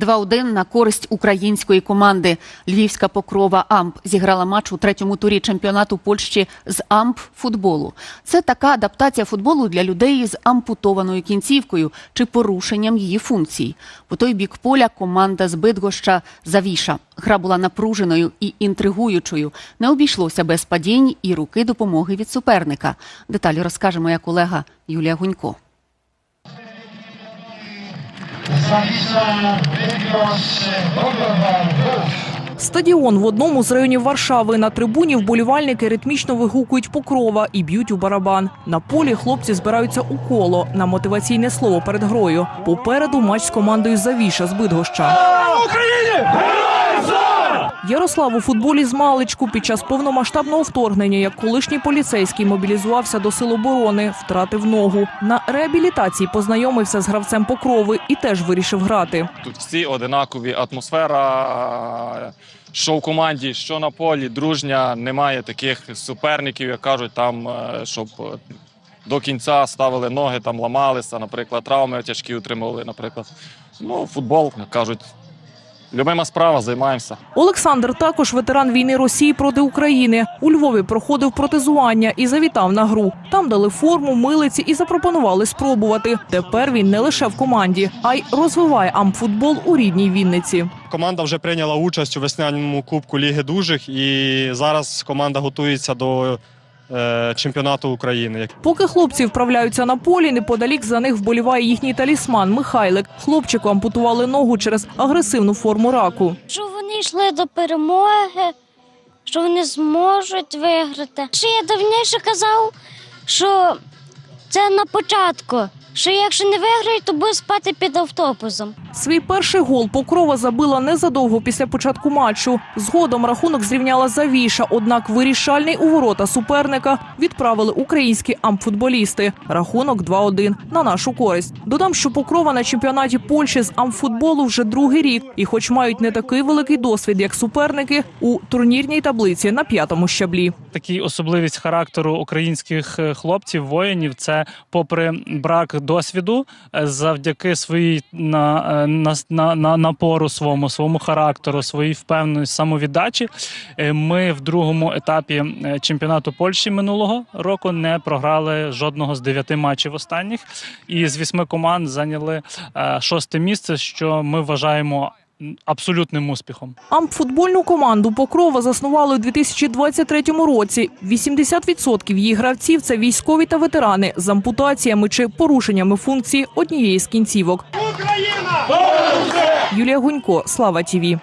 2-1 на користь української команди. Львівська покрова Амп зіграла матч у третьому турі чемпіонату Польщі з Амп футболу. Це така адаптація футболу для людей з ампутованою кінцівкою чи порушенням її функцій. По той бік поля команда з Бидгоща Завіша. Гра була напруженою і інтригуючою. Не обійшлося без падінь і руки допомоги від суперника. Деталі розкаже моя колега Юлія Гунько. Стадіон в одному з районів Варшави. На трибуні вболівальники ритмічно вигукують покрова і б'ють у барабан. На полі хлопці збираються у коло на мотиваційне слово перед грою. Попереду матч з командою Завіша з Бидгоща. Ярослав у футболі з маличку під час повномасштабного вторгнення, як колишній поліцейський мобілізувався до сил оборони, втратив ногу. На реабілітації познайомився з гравцем покрови і теж вирішив грати. Тут всі одинакові атмосфера. Що в команді, що на полі, дружня, немає таких суперників, як кажуть, там, е, щоб е, до кінця ставили ноги, там ламалися, наприклад, травми тяжкі отримували, наприклад. Ну, футбол, кажуть, любима справа, займаємося. Олександр також ветеран війни Росії проти України. У Львові проходив протезування і завітав на гру. Там дали форму, милиці і запропонували спробувати. Тепер він не лише в команді, а й розвиває амфутбол у рідній Вінниці. Команда вже прийняла участь у весняному кубку Ліги Дужих, і зараз команда готується до чемпіонату України. Поки хлопці вправляються на полі, неподалік за них вболіває їхній талісман Михайлик. Хлопчику ампутували ногу через агресивну форму раку. що вони йшли до перемоги, що вони зможуть виграти. Ще я давніше казав, що це на початку, що якщо не виграють, то буде спати під автобусом. Свій перший гол Покрова забила незадовго після початку матчу. Згодом рахунок зрівняла Завіша, однак вирішальний у ворота суперника відправили українські амфутболісти. Рахунок 2-1 на нашу користь. Додам, що Покрова на чемпіонаті Польщі з амфутболу вже другий рік, і, хоч мають не такий великий досвід, як суперники, у турнірній таблиці на п'ятому щаблі. такий особливість характеру українських е, хлопців, воїнів. Це попри брак досвіду, е, завдяки своїй на, е, на, на, на напору своєму, своєму характеру, своїй впевненості, самовіддачі. е, Ми в другому етапі е, чемпіонату Польщі минулого року не програли жодного з дев'яти матчів останніх, і з вісьми команд зайняли е, шосте місце, що ми вважаємо абсолютним успіхом. Амфутбольну команду Покрова заснували у 2023 році. 80% її гравців це військові та ветерани з ампутаціями чи порушеннями функції однієї з кінцівок. Юлія Гунько, Слава Тіві.